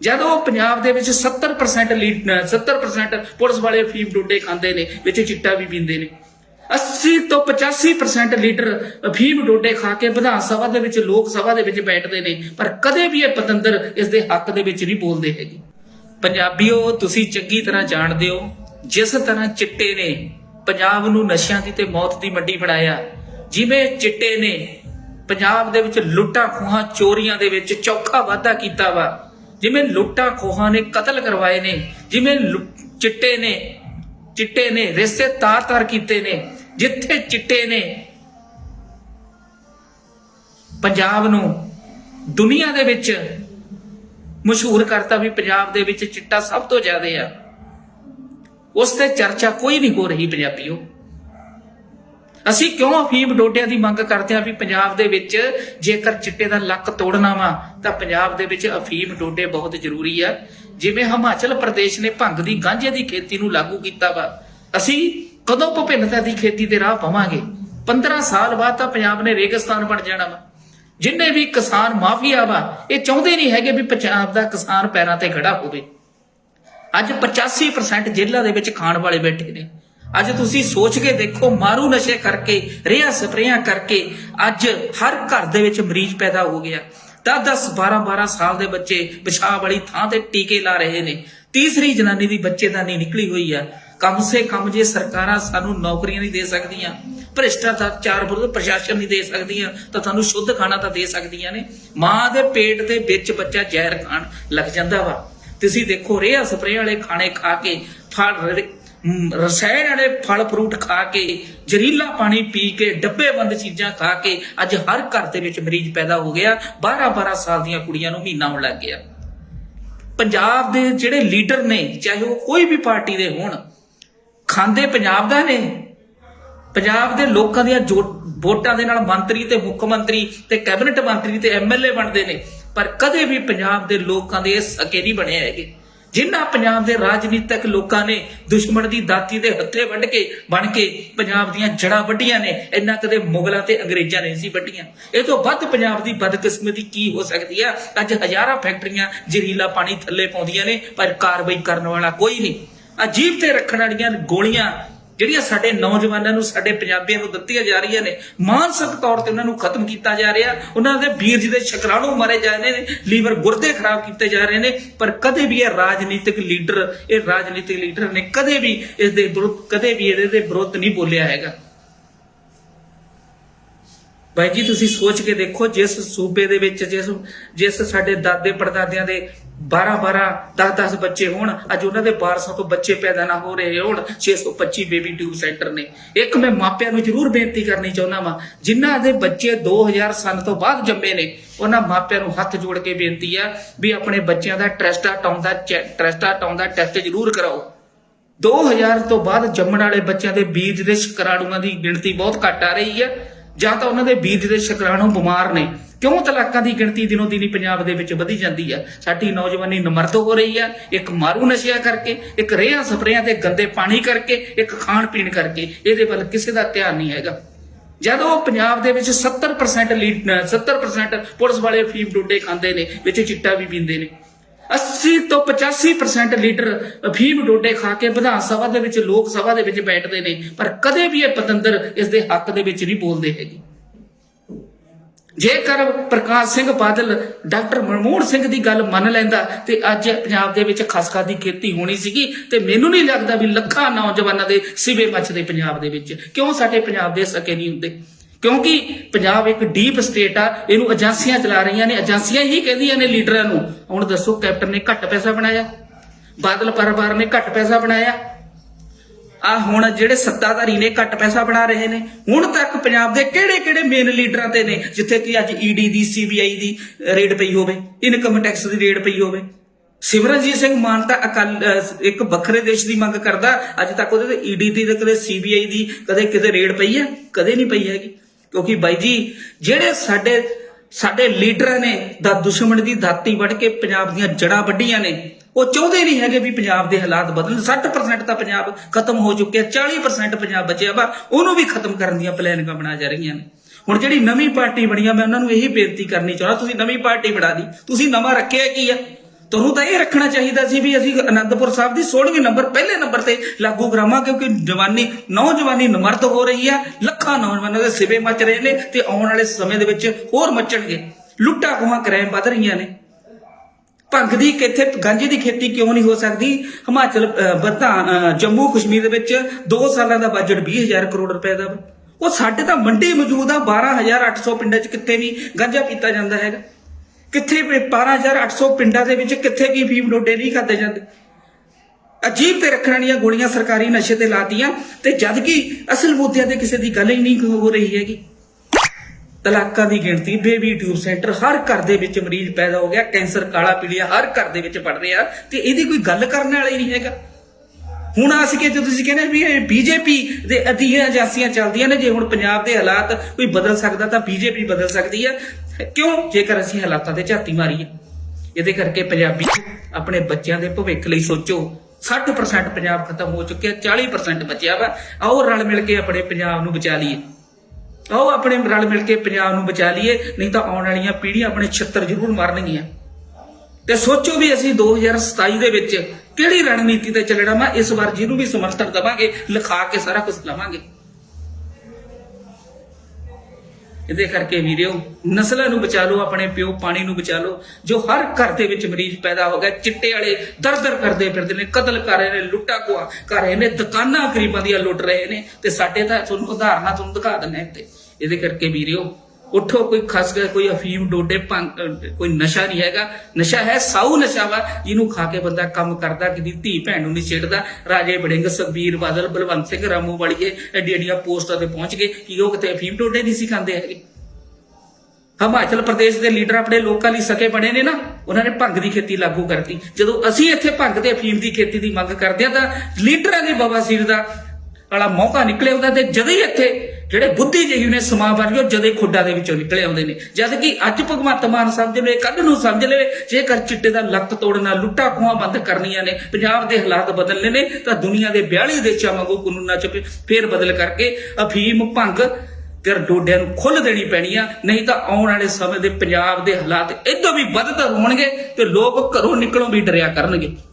ਜਦ ਉਹ ਪੰਜਾਬ ਦੇ ਵਿੱਚ 70% ਲੀਡ 70% ਪੁਲਿਸ ਵਾਲੇ ਅਫੀਮ ਡੋਡੇ ਖਾਂਦੇ ਨੇ, ਵਿੱਚ ਚਿੱਟਾ ਵੀ ਪੀਂਦੇ ਨੇ। 80 ਤੋਂ 85% ਲੀਡਰ ਅਫੀਮ ਡੋਡੇ ਖਾ ਕੇ ਵਿਧਾਨ ਸਭਾ ਦੇ ਵਿੱਚ, ਲੋਕ ਸਭਾ ਦੇ ਵਿੱਚ ਬੈਠਦੇ ਨੇ, ਪਰ ਕਦੇ ਵੀ ਇਹ ਪਤੰਦਰ ਇਸ ਦੇ ਹੱਕ ਦੇ ਵਿੱਚ ਨਹੀਂ ਬੋਲਦੇ ਹੈਗੇ। ਪੰਜਾਬੀਓ, ਤੁਸੀਂ ਚੰਗੀ ਤਰ੍ਹਾਂ ਜਾਣਦੇ ਹੋ, ਜਿਸ ਤਰ੍ਹਾਂ ਚਿੱਟੇ ਨੇ ਪੰਜਾਬ ਨੂੰ ਨਸ਼ਿਆਂ ਦੀ ਤੇ ਮੌਤ ਦੀ ਮੰਡੀ ਬਣਾਇਆ ਜਿਵੇਂ ਚਿੱਟੇ ਨੇ ਪੰਜਾਬ ਦੇ ਵਿੱਚ ਲੁੱਟਾਂ ਖੋਹਾਂ ਚੋਰੀਆਂ ਦੇ ਵਿੱਚ ਚੌਖਾ ਵਾਧਾ ਕੀਤਾ ਵਾ ਜਿਵੇਂ ਲੁੱਟਾਂ ਖੋਹਾਂ ਨੇ, ਕਤਲ ਕਰਵਾਏ ਨੇ, ਜਿਵੇਂ ਚਿੱਟੇ ਨੇ ਚਿੱਟੇ ਨੇ ਰਿਸ਼ਤੇ ਤਾਰ-ਤਾਰ ਕੀਤੇ ਨੇ, ਜਿੱਥੇ ਚਿੱਟੇ ਨੇ, ਪੰਜਾਬ ਨੂੰ ਦੁਨੀਆ ਦੇ ਵਿੱਚ ਮਸ਼ਹੂਰ ਕਰਤਾ ਵੀ ਪੰਜਾਬ ਦੇ ਵਿੱਚ ਚਿੱਟਾ ਸਭ ਤੋਂ ਜ਼ਿਆਦਾ ਆ। ਉਸ ਤੇ ਚਰਚਾ ਕੋਈ ਨਹੀਂ ਹੋ ਰਹੀ ਪੰਜਾਬੀਓ। ਅਸੀਂ ਕਿਉਂ ਅਫੀਮ ਡੋਡਿਆਂ ਦੀ ਮੰਗ ਕਰਦੇ ਹਾਂ ਵੀ ਪੰਜਾਬ ਦੇ ਵਿੱਚ ਜੇਕਰ ਚਿੱਟੇ ਦਾ ਲੱਕ ਤੋੜਨਾ ਵਾ, ਤਾਂ ਪੰਜਾਬ ਦੇ ਵਿੱਚ ਅਫੀਮ ਡੋਡੇ ਬਹੁਤ ਜ਼ਰੂਰੀ ਆ। ਜਿਵੇਂ ਹਿਮਾਚਲ ਪ੍ਰਦੇਸ਼ ਨੇ ਭੰਗ ਦੀ ਗਾਂਝੇ ਦੀ ਖੇਤੀ ਨੂੰ ਲਾਗੂ ਕੀਤਾ ਵਾ, ਅਸੀਂ ਕਦੋਂ ਭਿੰਨਤਾ ਦੀ ਖੇਤੀ ਦੇ ਰਾਹ ਪਵਾਂਗੇ? 15 ਸਾਲ ਬਾਅਦ ਤਾਂ ਪੰਜਾਬ ਨੇ ਰੇਗਿਸਤਾਨ ਬਣ ਜਾਣਾ ਵਾ। ਜਿੰਨੇ ਵੀ ਕਿਸਾਨ ਮਾਫੀਆ ਵਾ, ਇਹ ਚਾਹੁੰਦੇ ਨਹੀਂ ਹੈਗੇ ਵੀ ਪੰਜਾਬ ਦਾ ਕਿਸਾਨ ਪੈਰਾਂ ਤੇ ਖੜਾ ਹੋਵੇ। ਅੱਜ 85% ਜੇਲ੍ਹਾਂ ਦੇ ਵਿੱਚ ਖਾਣ ਵਾਲੇ ਬੈਠੇ ਨੇ। ਅੱਜ ਤੁਸੀਂ ਸੋਚ ਕੇ ਦੇਖੋ, ਮਾਰੂ ਨਸ਼ੇ ਕਰਕੇ, ਰੇਹਾਂ ਸਪਰੇਆਂ ਕਰਕੇ ਅੱਜ ਹਰ ਘਰ ਦੇ ਵਿੱਚ ਮਰੀਜ਼ ਪੈਦਾ ਹੋ ਗਿਆ। 10 10 12 12 ਸਾਲ ਦੇ ਬੱਚੇ ਪਿਸ਼ਾਬ ਵਾਲੀ ਥਾਂ ਤੇ ਟੀਕੇ ਲਾ ਰਹੇ ਨੇ। ਤੀਸਰੀ ਜਨਾਨੀ ਦੀ ਬੱਚੇਦਾਨੀ ਨਿਕਲੀ ਹੋਈ ਆ। ਕਮ ਸੇ ਕਮ ਜੇ ਸਰਕਾਰਾਂ ਸਾਨੂੰ ਨੌਕਰੀਆਂ ਨਹੀਂ ਦੇ ਸਕਦੀਆਂ, ਭ੍ਰਿਸ਼ਟਾਚਾਰ ਵਿਰੁੱਧ ਪ੍ਰਸ਼ਾਸਨ ਨਹੀਂ ਦੇ ਸਕਦੀਆਂ, ਤਾਂ ਤੁਹਾਨੂੰ ਸ਼ੁੱਧ ਖਾਣਾ ਤਾਂ ਦੇ ਸਕਦੀਆਂ ਨੇ। ਮਾਂ ਦੇ ਪੇਟ ਦੇ ਵਿੱਚ ਬੱਚਾ ਜ਼ਹਿਰ ਖਾਣ ਲੱਗ ਜਾਂਦਾ ਵਾ। ਤੁਸੀਂ ਦੇਖੋ, ਰੇਹ ਸਪਰੇਅ ਵਾਲੇ ਖਾਣੇ ਖਾ ਕੇ ਫਲ ਰਸਾਇਣ ਵਾਲੇ ਫਲ ਫਰੂਟ ਖਾ ਕੇ, ਜ਼ਹਿਰੀਲਾ ਪਾਣੀ ਪੀ ਕੇ, ਡੱਬੇਬੰਦ ਚੀਜ਼ਾਂ ਖਾ ਕੇ, ਅੱਜ ਹਰ ਘਰ ਦੇ ਵਿੱਚ ਮਰੀਜ਼ ਪੈਦਾ ਹੋ ਗਿਆ 12 12 ਸਾਲ ਦੀਆਂ ਕੁੜੀਆਂ ਨੂੰ ਮਹੀਨਾ ਹੋਣ ਲੱਗ ਗਿਆ। ਪੰਜਾਬ ਦੇ ਜਿਹੜੇ ਲੀਡਰ ਨੇ, ਚਾਹੇ ਉਹ ਕੋਈ ਵੀ ਪਾਰਟੀ ਦੇ ਹੋਣ, ਖਾਂਦੇ ਪੰਜਾਬ ਦਾ ਨੇ। ਪੰਜਾਬ ਦੇ ਲੋਕਾਂ ਦੀਆਂ ਜੋ- ਵੋਟਾਂ ਦੇ ਨਾਲ ਮੰਤਰੀ ਤੇ ਮੁੱਖ ਮੰਤਰੀ ਤੇ ਕੈਬਨਿਟ ਮੰਤਰੀ ਤੇ ਐਮਐਲਏ ਬਣਦੇ ਨੇ, ਪਰ ਕਦੇ ਵੀ ਪੰਜਾਬ ਦੇ ਲੋਕਾਂ ਦੇ ਇਹ ਸਕੇ ਨਹੀਂ ਬਣੇ ਹੈਗੇ। ਜਿਨ੍ਹਾਂ ਪੰਜਾਬ ਦੇ ਰਾਜਨੀਤਿਕ ਲੋਕਾਂ ਨੇ ਦੁਸ਼ਮਣ ਦੀ ਦਾਤੀ ਦੇ ਹੱਥੇ ਵੱਢ ਕੇ, ਬਣ ਕੇ ਪੰਜਾਬ ਦੀਆਂ ਜੜਾਂ ਵੱਢੀਆਂ ਨੇ, ਇੰਨਾ ਕਦੇ ਮੁਗਲਾਂ ਤੇ ਅੰਗਰੇਜ਼ਾਂ ਨੇ ਨਹੀਂ ਸੀ ਵੱਢੀਆਂ। ਇਹ ਤੋਂ ਵੱਧ ਪੰਜਾਬ ਦੀ ਬਦਕਿਸਮਤੀ ਕੀ ਹੋ ਸਕਦੀ ਆ? ਅੱਜ ਹਜ਼ਾਰਾਂ ਫੈਕਟਰੀਆਂ ਜ਼ਹਿਰੀਲਾ ਪਾਣੀ ਥੱਲੇ ਪਾਉਂਦੀਆਂ ਨੇ, ਪਰ ਕਾਰਵਾਈ ਕਰਨ ਵਾਲਾ ਕੋਈ ਨਹੀਂ। ਅਜੀਬ ਤੇ ਰੱਖਣ ਵਾਲੀਆਂ ਗੋਲੀਆਂ ਜਿਹੜੀਆਂ ਸਾਡੇ ਨੌਜਵਾਨਾਂ ਨੂੰ, ਸਾਡੇ ਪੰਜਾਬੀਆਂ ਨੂੰ ਦਿੱਤੀਆਂ ਜਾ ਰਹੀਆਂ ਨੇ, ਮਾਨਸਿਕ ਤੌਰ ਤੇ ਉਹਨਾਂ ਨੂੰ ਖਤਮ ਕੀਤਾ ਜਾ ਰਿਹਾ। ਉਹਨਾਂ ਦੇ ਵੀਰ ਜੀ ਦੇ ਸ਼ਕਰਾਣੂ ਮਾਰੇ ਜਾ ਰਹੇ ਨੇ, ਲੀਵਰ ਗੁਰਦੇ ਖਰਾਬ ਕੀਤੇ ਜਾ ਰਹੇ ਨੇ, ਪਰ ਕਦੇ ਵੀ ਇਹ ਰਾਜਨੀਤਿਕ ਲੀਡਰ, ਇਹ ਰਾਜਨੀਤਿਕ ਲੀਡਰ ਨੇ ਕਦੇ ਵੀ ਇਸ ਦੇ ਵਿਰੁੱਧ, ਕਦੇ ਵੀ ਇਹਦੇ ਦੇ ਵਿਰੁੱਧ ਨਹੀਂ ਬੋਲਿਆ ਹੈਗਾ। ਭਾਈ ਜੀ, ਤੁਸੀਂ ਸੋਚ ਕੇ ਦੇਖੋ, ਜਿਸ ਸੂਬੇ ਦੇ ਵਿੱਚ, ਜਿਸ ਜਿਸ ਸਾਡੇ ਦਾਦੇ ਪੜਦਾਦਿਆਂ ਦੇ 12 12 10 10 ਬੱਚੇ ਹੋਣ, ਅੱਜ ਉਹਨਾਂ ਦੇ ਵਾਰਸਾਂ ਤੋਂ ਬੱਚੇ ਪੈਦਾ ਨਾ ਹੋ ਰਹੇ ਹੋਣ 625 ਬੇਬੀ ਟਿਊਬ ਸੈਂਟਰ ਨੇ। ਇੱਕ ਮੈਂ ਮਾਪਿਆਂ ਨੂੰ ਜ਼ਰੂਰ ਬੇਨਤੀ ਕਰਨੀ ਚਾਹੁੰਦਾ ਵਾਂ, ਜਿਨ੍ਹਾਂ ਦੇ ਬੱਚੇ 2000 ਸਾਲ ਤੋਂ ਬਾਅਦ ਜੰਮੇ ਨੇ, ਉਹਨਾਂ ਮਾਪਿਆਂ ਨੂੰ ਹੱਥ ਜੋੜ ਕੇ ਬੇਨਤੀ ਆ ਵੀ ਆਪਣੇ ਬੱਚਿਆਂ ਦਾ ਟ੍ਰੈਸਟਾਟਾਉਨ ਦਾ ਟ੍ਰੈਸਟਾਟਾਉਨ ਦਾ ਟੈਸਟ ਜ਼ਰੂਰ ਕਰਾਓ। 2000 ਤੋਂ ਬਾਅਦ ਜੰਮਣ ਵਾਲੇ ਬੱਚਿਆਂ ਦੇ ਬੀਜ ਦੇ ਸ਼ੁਕਰਾਣੂਆਂ ਦੀ ਗਿਣਤੀ ਬਹੁਤ ਘੱਟ ਆ ਰਹੀ ਹੈ ਜਾਂ ਤਾਂ ਉਹਨਾਂ ਦੇ ਬੀਜ ਦੇ ਸ਼ੁਕਰਾਣੂ ਬਿਮਾਰ ਨੇ। ਕਿਉਂ ਤਲਾਕਾਂ ਦੀ ਗਿਣਤੀ ਦਿਨੋਂ ਦਿਨੀ ਪੰਜਾਬ ਦੇ ਵਿੱਚ ਵਧੀ ਜਾਂਦੀ ਆ ਸਾਡੀ ਨੌਜਵਾਨੀ ਨਮਰਦ ਹੋ ਰਹੀ ਆ ਇੱਕ ਮਾਰੂ ਨਸ਼ਿਆਂ ਕਰਕੇ, ਇੱਕ ਰੇਹਾਂ ਸਪਰੇਆਂ ਤੇ ਗੰਦੇ ਪਾਣੀ ਕਰਕੇ, ਇੱਕ ਖਾਣ ਪੀਣ ਕਰਕੇ। ਇਹਦੇ ਵੱਲ ਕਿਸੇ ਦਾ ਧਿਆਨ ਨਹੀਂ ਹੈਗਾ। ਜਦੋਂ ਪੰਜਾਬ ਦੇ ਵਿੱਚ 70% ਲੀਡ 70% ਪੁਲਿਸ ਵਾਲੇ ਫੀਮ ਡੋਡੇ ਖਾਂਦੇ ਨੇ, ਵਿੱਚ ਚਿੱਟਾ ਵੀ ਪੀਂਦੇ ਨੇ। 80 ਤੋਂ 85% ਲੀਡਰ ਅਫੀਮ ਡੋਡੇ ਖਾ ਕੇ ਵਿਧਾਨ ਸਭਾ ਦੇ ਵਿੱਚ, ਲੋਕ ਸਭਾ ਦੇ ਵਿੱਚ ਬੈਠਦੇ ਨੇ, ਪਰ ਕਦੇ ਵੀ ਇਹ ਪਤੰਦਰ ਇਸ ਦੇ ਹੱਕ ਦੇ ਵਿੱਚ ਨਹੀਂ ਬੋਲਦੇ ਹੈਗੇ। ਜੇਕਰ ਪ੍ਰਕਾਸ਼ ਸਿੰਘ ਬਾਦਲ, ਡਾਕਟਰ ਮਨਮੋਹਨ ਸਿੰਘ ਦੀ ਗੱਲ ਮੰਨ ਲੈਂਦਾ ਤੇ ਅੱਜ ਪੰਜਾਬ ਦੇ ਵਿੱਚ ਖਸਖਾ ਦੀ ਖੇਤੀ ਹੋਣੀ ਸੀਗੀ ਤੇ ਮੈਨੂੰ ਨਹੀਂ ਲੱਗਦਾ ਵੀ ਲੱਖਾਂ ਨੌਜਵਾਨਾਂ ਦੇ ਸਿਵੇ ਮੱਚਦੇ ਪੰਜਾਬ ਦੇ ਵਿੱਚ। ਕਿਉਂ ਸਾਡੇ ਪੰਜਾਬ ਦੇ ਸਕੇ ਨਹੀਂ ਹੁੰਦੇ? ਕਿਉਂਕਿ ਪੰਜਾਬ ਇੱਕ ਡੀਪ ਸਟੇਟ ਆ, ਇਹਨੂੰ ਏਜੰਸੀਆਂ ਚਲਾ ਰਹੀਆਂ ਨੇ ਏਜੰਸੀਆਂ ਹੀ ਕਹਿੰਦੀਆਂ ਨੇ ਲੀਡਰਾਂ ਨੂੰ। ਹੁਣ ਦੱਸੋ ਕੈਪਟਨ ਨੇ ਘੱਟ ਪੈਸਾ ਬਣਾਇਆ, ਬਾਦਲ ਪਰਿਵਾਰ ਨੇ ਘੱਟ ਪੈਸਾ ਬਣਾਇਆ। ਆ ਹੁਣ ਜਿਹੜੇ ਸੱਤਾਧਾਰੀ ਨੇ ਘੱਟ ਪੈਸਾ ਬਣਾ ਰਹੇ ਨੇ। ਹੁਣ ਤੱਕ ਪੰਜਾਬ ਦੇ ਕਿਹੜੇ ਕਿਹੜੇ ਮੇਨ ਲੀਡਰਾਂ ਤੇ ਨੇ, ਜਿੱਥੇ ਕਿ ਅੱਜ ਈਡੀ ਦੀ ਸੀਬੀਆਈ ਦੀ ਰੇਡ ਪਈ ਹੋਵੇ ਇਨਕਮ ਟੈਕਸ ਦੀ ਰੇਡ ਪਈ ਹੋਵੇ। ਸਿਮਰਨਜੀਤ ਸਿੰਘ ਮਾਨ ਤਾਂ ਅਕਾਲ ਇੱਕ ਵੱਖਰੇ ਦੇਸ਼ ਦੀ ਮੰਗ ਕਰਦਾ, ਅੱਜ ਤੱਕ ਉਹਦੇ ਤੇ ਈਡੀ ਦੀ ਤੇ ਕਦੇ ਸੀਬੀਆਈ ਦੀ, ਕਦੇ ਕਿਤੇ ਰੇਡ ਪਈ ਹੈ, ਕਦੇ ਨਹੀਂ ਪਈ ਹੈਗੀ। ਕਿਉਂਕਿ ਬਾਈ ਜੀ, ਜਿਹੜੇ ਸਾਡੇ ਸਾਡੇ ਲੀਡਰਾਂ ਨੇ ਦਾ ਦੁਸ਼ਮਣ ਦੀ ਦਾਤੀ ਵੱਢ ਕੇ ਪੰਜਾਬ ਦੀਆਂ ਜੜਾਂ ਵੱਢੀਆਂ ਨੇ, ਉਹ ਚਾਹੁੰਦੇ ਨਹੀਂ ਹੈਗੇ ਵੀ ਪੰਜਾਬ ਦੇ ਹਾਲਾਤ ਬਦਲਣ। 60% ਤਾਂ ਪੰਜਾਬ ਖਤਮ ਹੋ ਚੁੱਕਿਆ 40% ਪੰਜਾਬ ਬਚਿਆ ਵਾ ਉਹਨੂੰ ਵੀ ਖਤਮ ਕਰਨ ਦੀਆਂ ਪਲੈਨਿੰਗਾਂ ਬਣਾ ਜਾ ਰਹੀਆਂ ਨੇ। ਹੁਣ ਜਿਹੜੀ ਨਵੀਂ ਪਾਰਟੀ ਬਣੀ ਆ, ਮੈਂ ਉਹਨਾਂ ਨੂੰ ਇਹੀ ਬੇਨਤੀ ਕਰਨੀ ਚਾਹੁੰਦਾ, ਤੁਸੀਂ ਨਵੀਂ ਪਾਰਟੀ ਬਣਾ ਦੀ ਤੁਸੀਂ ਨਵਾਂ ਰੱਖਿਆ ਕੀ ਆ? ਤੁਹਾਨੂੰ ਤਾਂ ਇਹ ਰੱਖਣਾ ਚਾਹੀਦਾ ਸੀ ਵੀ ਅਸੀਂ ਅਨੰਦਪੁਰ ਸਾਹਿਬ ਦੀ 16ਵੇਂ ਨੰਬਰ ਪਹਿਲੇ ਨੰਬਰ ਤੇ ਲਾਗੂ ਕਰਾਵਾਂ ਕਿਉਂਕਿ ਜਵਾਨੀ ਨੌਜਵਾਨੀ ਨਮਰਤ ਹੋ ਰਹੀ ਹੈ ਲੱਖਾਂ ਨੌਜਵਾਨਾਂ ਦੇ ਸਿਵੇ ਮਚ ਰਹੇ ਨੇ ਤੇ ਆਉਣ ਵਾਲੇ ਸਮੇਂ ਦੇ ਵਿੱਚ ਹੋਰ ਮਚਣਗੇ। ਲੁੱਟਾ ਖੋਹਾਂ ਕ੍ਰਾਈਮ ਵੱਧ ਰਹੀਆਂ ਨੇ। ਭੰਗ ਦੀ ਕਿੱਥੇ ਗਾਂਜੇ ਦੀ ਖੇਤੀ ਕਿਉਂ ਨਹੀਂ ਹੋ ਸਕਦੀ? ਹਿਮਾਚਲ ਅਹ, ਜੰਮੂ ਕਸ਼ਮੀਰ ਦੇ ਵਿੱਚ 2 ਸਾਲਾਂ ਦਾ ਬਜਟ 20000 ਕਰੋੜ ਰੁਪਏ ਦਾ। ਵਾ। ਉਹ ਸਾਡੇ ਤਾਂ ਮੰਡੀ ਮੌਜੂਦ ਆ 12800 ਪਿੰਡਾਂ 'ਚ ਕਿੱਥੇ ਵੀ ਗਾਂਜਾ ਪੀਤਾ ਜਾਂਦਾ ਹੈਗਾ। ਕਿੱਥੇ ਵੀ 12800 ਪਿੰਡਾਂ ਦੇ ਵਿੱਚ ਕਿੱਥੇ ਕੀ ਫੀਮ ਡੋਡੇ ਨਹੀਂ ਖਾਦੇ ਜਾਂਦੇ। ਅਜੀਬ ਤੇ ਰੱਖਣ ਵਾਲੀਆਂ ਗੋਲੀਆਂ ਸਰਕਾਰੀ ਨਸ਼ੇ ਤੇ ਲਾਤੀਆਂ ਤੇ ਜਦ ਕਿ ਅਸਲ ਮੁੱਦਿਆਂ ਤੇ ਕਿਸੇ ਦੀ ਗੱਲ ਹੀ ਨਹੀਂ ਹੋ ਰਹੀ ਹੈਗੀ। ਤਲਾਕਾਂ ਦੀ ਗਿਣਤੀ ਬੇਬੀ ਟਿਊਬ ਸੈਂਟਰ ਹਰ ਘਰ ਦੇ ਵਿੱਚ ਮਰੀਜ਼ ਪੈਦਾ ਹੋ ਗਿਆ, ਕੈਂਸਰ, ਕਾਲਾ ਪੀਲੀਆ ਹਰ ਘਰ ਦੇ ਵਿੱਚ ਪੜ ਰਿਹਾ ਤੇ ਇਹਦੀ ਕੋਈ ਗੱਲ ਕਰਨ ਵਾਲਾ ਨਹੀਂ ਹੈਗਾ। ਹੁਣ ਅਸੀਂ ਕਿ ਤੁਸੀਂ ਕਹਿੰਦੇ ਵੀ ਇਹ ਬੀਜੇਪੀ ਦੇ ਅਧੀਨ ਏਜੰਸੀਆਂ ਚੱਲਦੀਆਂ ਨੇ, ਜੇ ਹੁਣ ਪੰਜਾਬ ਦੇ ਹਾਲਾਤ ਕੋਈ ਬਦਲ ਸਕਦਾ ਤਾਂ ਬੀਜੇਪੀ ਬਦਲ ਸਕਦੀ ਹੈ। ਕਿਉਂ? ਜੇਕਰ ਅਸੀਂ ਹਾਲਾਤਾਂ ਤੇ ਝਾਤੀ ਮਾਰੀਏ, ਇਹਦੇ ਕਰਕੇ ਪੰਜਾਬੀ ਆਪਣੇ ਬੱਚਿਆਂ ਦੇ ਭਵਿੱਖ ਲਈ ਸੋਚੋ 60% ਪੰਜਾਬ ਖਤਮ ਹੋ ਚੁੱਕਿਆ 40% ਬਚਿਆ ਵਾ, ਆਓ ਰਲ ਮਿਲ ਕੇ ਆਪਣੇ ਪੰਜਾਬ ਨੂੰ ਬਚਾ ਲਈਏ। ਆਓ ਆਪਣੇ ਰਲ ਮਿਲ ਕੇ ਪੰਜਾਬ ਨੂੰ ਬਚਾ ਲਈਏ, ਨਹੀਂ ਤਾਂ ਆਉਣ ਵਾਲੀਆਂ ਪੀੜ੍ਹੀਆਂ ਆਪਣੇ ਛੱਤਰ ਜ਼ਰੂਰ ਮਾਰਨਗੀਆਂ। ਤੇ ਸੋਚੋ ਵੀ ਅਸੀਂ 2027 ਦੇ ਵਿੱਚ ਕਿਹੜੀ ਰਣਨੀਤੀ ਤੇ ਚੱਲਣਾ ਮੈਂ ਇਸ ਵਾਰ ਜਿਹਨੂੰ ਵੀ ਸਮਰਥਨ ਦਵਾਂਗੇ, ਲਿਖਾ ਕੇ ਸਾਰਾ ਕੁਝ ਲਵਾਂਗੇ ਇਹਦੇ ਕਰਕੇ ਵੀਰਿਓ, ਨਸਲਾਂ ਨੂੰ ਬਚਾ ਲਓ, ਆਪਣੇ ਪਿਓ ਪਾਣੀ ਨੂੰ ਬਚਾ ਲਓ। ਜੋ ਹਰ ਘਰ ਦੇ ਵਿੱਚ ਮਰੀਜ਼ ਪੈਦਾ ਹੋ ਗਿਆ, ਚਿੱਟੇ ਵਾਲੇ ਦਰ-ਦਰ ਕਰਦੇ ਫਿਰਦੇ ਨੇ, ਕਤਲ ਕਰ ਰਹੇ ਨੇ, ਲੁੱਟਾ ਖੋਆ ਕਰ ਰਹੇ ਨੇ, ਦੁਕਾਨਾਂ ਗਰੀਬਾਂ ਦੀਆਂ ਲੁੱਟ ਰਹੇ ਨੇ। ਤੇ ਸਾਡੇ ਤਾਂ ਤੁਹਾਨੂੰ ਉਦਾਹਰਨਾਂ ਤੁਹਾਨੂੰ ਦਿਖਾ ਦਿੰਦੇ ਤੇ ਇਹਦੇ ਕਰਕੇ ਵੀਰਿਓ ਉਠੋ ਕੋਈ ਖਸ ਗਿਆ ਕੋਈ ਅਫੀਮ, ਡੋਡੇ ਕੋਈ ਨਸ਼ਾ ਨਹੀਂ ਹੈਗਾ। ਨਸ਼ਾ ਹੈ, ਸਾਊ ਨਸ਼ਾ ਵਾ, ਜਿਹਨੂੰ ਖਾ ਕੇ ਬੰਦਾ ਕੰਮ ਕਰਦਾ, ਕਿਦੀ ਧੀ ਭੈਣ ਨੂੰ ਨਹੀਂ ਛੇੜਦਾ। ਰਾਜੇ ਬੜਿੰਗ, ਸੁਖਬੀਰ ਬਾਦਲ, ਬਲਵੰਤ ਸਿੰਘ, ਰਾਮੂ ਵਾਲੀਏ ਐਡੀ ਐਡੀਆਂ ਪੋਸਟਾਂ ਤੇ ਪਹੁੰਚ ਗਏ ਕਿ ਉਹ ਕਿਤੇ ਅਫੀਮ, ਡੋਡੇ ਨਹੀਂ ਸੀ ਖਾਂਦੇ ਹੈਗੇ। ਹਿਮਾਚਲ ਪ੍ਰਦੇਸ਼ ਦੇ ਲੀਡਰ ਆਪਣੇ ਲੋਕਾਂ ਲਈ ਸਕੇ ਬਣੇ ਨੇ ਨਾ, ਉਹਨਾਂ ਨੇ ਭੰਗ ਦੀ ਖੇਤੀ ਲਾਗੂ ਕਰਤੀ। ਜਦੋਂ ਅਸੀਂ ਇੱਥੇ ਭੰਗ ਤੇ ਅਫੀਮ ਦੀ ਖੇਤੀ ਦੀ ਮੰਗ ਕਰਦੇ ਆ ਤਾਂ ਲੀਡਰਾਂ ਦੇ ਬਵਾਸੀਰ ਦਾ ਵਾਲਾ ਮੌਕਾ ਨਿਕਲੇ ਹੁੰਦਾ ਤੇ ਜਦੋਂ ਹੀ ਇੱਥੇ ਜਿਹੜੇ ਬੁੱਧੀਜੀਵੀ ਨੇ ਸਮਾਂ ਜਦੇ ਖੁੱਡਾਂ ਦੇ ਵਿੱਚੋਂ ਨਿਕਲੇ ਆਉਂਦੇ ਨੇ। ਜਦ ਕਿ ਅੱਜ ਭਗਵੰਤ ਮਾਨ ਸਮਝ ਲਵੇ ਕੱਲ ਨੂੰ ਸਮਝ ਲਵੇ, ਜੇਕਰ ਚਿੱਟੇ ਦਾ ਲੱਕ ਤੋੜਨਾ, ਲੁੱਟਾ ਖੋਹਾਂ ਬੰਦ ਕਰਨੀਆਂ ਨੇ, ਪੰਜਾਬ ਦੇ ਹਾਲਾਤ ਬਦਲਨੇ ਨੇ, ਤਾਂ ਦੁਨੀਆ ਦੇ 42 ਦੇਸ਼ਾਂ ਵਾਂਗੂ ਕਾਨੂੰਨਾਂ ਚ ਫੇਰ ਬਦਲ ਕਰਕੇ ਅਫੀਮ, ਭੰਗ ਤੇ ਡੋਡਿਆਂ ਨੂੰ ਖੁੱਲ ਦੇਣੀ ਪੈਣੀ ਆ। ਨਹੀਂ ਤਾਂ ਆਉਣ ਵਾਲੇ ਸਮੇਂ ਦੇ ਪੰਜਾਬ ਦੇ ਹਾਲਾਤ ਇਦੋਂ ਵੀ ਬਦਤਰ ਹੋਣਗੇ ਤੇ ਲੋਕ ਘਰੋਂ ਨਿਕਲੋਂ ਵੀ ਡਰਿਆ ਕਰਨਗੇ।